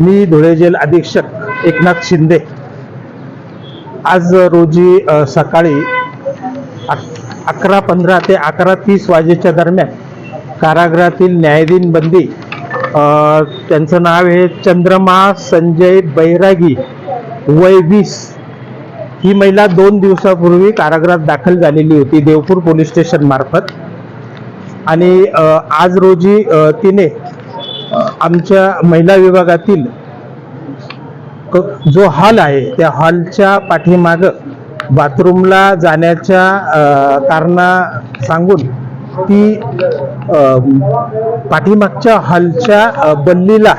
मी Dhule gel अधीक्षक एकनाथ शिंदे. आज रोजी सकाळी अकरा पंधरा ते अकरा तीस वाजेच्या दरम्यान कारागृहातील न्यायाधीन बंदी त्यांचं नाव आहे चंद्रमा संजय बैरागी वय वीस. ही महिला दोन दिवसापूर्वी कारागृहात दाखल झालेली होती देवपूर पोलीस स्टेशन मार्फत. आणि आज रोजी तिने आमच्या महिला विभागातील जो हॉल आहे त्या हॉलच्या पाठीमाग बाथरूमला जाण्याच्या कारणा सांगून ती पाठीमागच्या हॉलच्या बल्लीला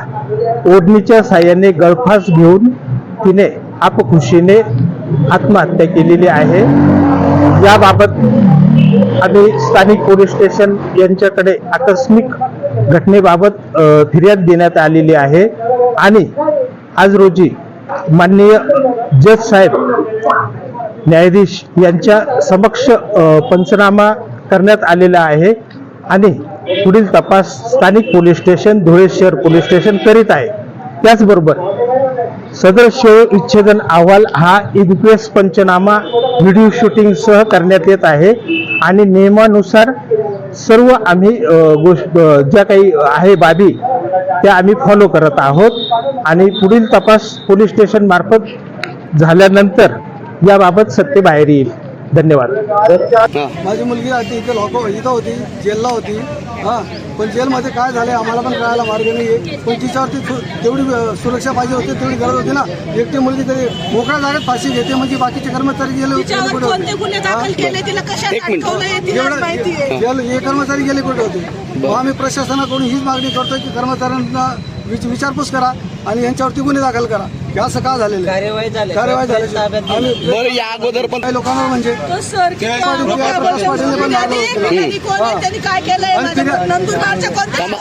ओढणीच्या साह्याने गळफास घेऊन तिने आपखुशीने आत्महत्या केलेली आहे. याबाबत आम्ही स्थानिक पोलीस स्टेशन यांच्याकडे आकस्मिक घटनेबाबत फिर्याद देण्यात आलेली आहे. आणि आज रोजी माननीय जज साहेब न्यायाधीश यांच्या समक्ष पंचनामा करण्यात आलेला आहे. आणि पुढील तपास स्थानिक पोलीस स्टेशन धुळे शहर पोलीस स्टेशन करीत आहे. त्याचबरोबर सदर शेव विच्छेदन अहवाल हा इन्क्वेस्ट पंचनामा व्हिडिओ शूटिंगसह करण्यात येत आहे. आणि नियमानुसार सर्व आम्ही गोष्ट ज्या काही आहे बाबी त्या आम्ही फॉलो करत आहोत. आणि पुढील तपास पोलीस स्टेशन मार्फत झाल्यानंतर याबाबत सत्य बाहेर येईल. धन्यवाद. माझी मुलगी आधी इथे लॉक इथं होती जेलला होती. हां. पण जेलमध्ये काय झालं आम्हाला पण कळायला मार्ग नाही आहे पण तिच्यावरती तेवढी सुरक्षा पाहिजे होती तेवढी गरज होती ना. एकटी मुलगी तरी मोकळ्या जागेत फाशी घेते म्हणजे बाकीचे कर्मचारी गेले होते केले तिला कशात अटकवलं तिलाच एवढं माहिती आहे. जेल कर्मचारी गेले कुठे होते? आम्ही प्रशासनाकडून हीच मागणी करतोय की कर्मचाऱ्यांना विच- विचारपूस करा आणि यांच्यावरती गुन्हे दाखल करा. हे असं का झालेलं आहे? कार्यवाही झाली. कार्यवाही झाली. आम्ही बरं या अगोदर पण काही लोकांना म्हणजे तो सर किती आरोप आहे? कोण कोण- या का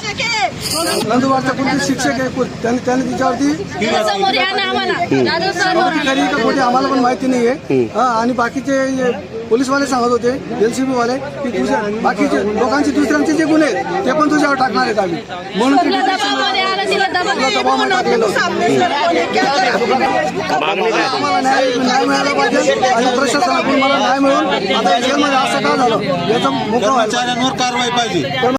कोणते आम्हाला. पण माहिती नाहीये. हा आणि बाकीचे पोलीसवाले सांगत होते एलसीबी वाले की तुझ्या बाकीचे लोकांचे दुसऱ्यांचे जे गुन्हे आहेत, ते पण तुझ्यावर टाकणार आहेत आम्ही. म्हणून आहे? आम्हाला न्याय न्याय मिळाला पाहिजे आणि प्रशासनाकडून मला न्याय मिळून आता जेलमध्ये असं का झालं? याचा. कर्मचाऱ्यांवर कारवाई पाहिजे.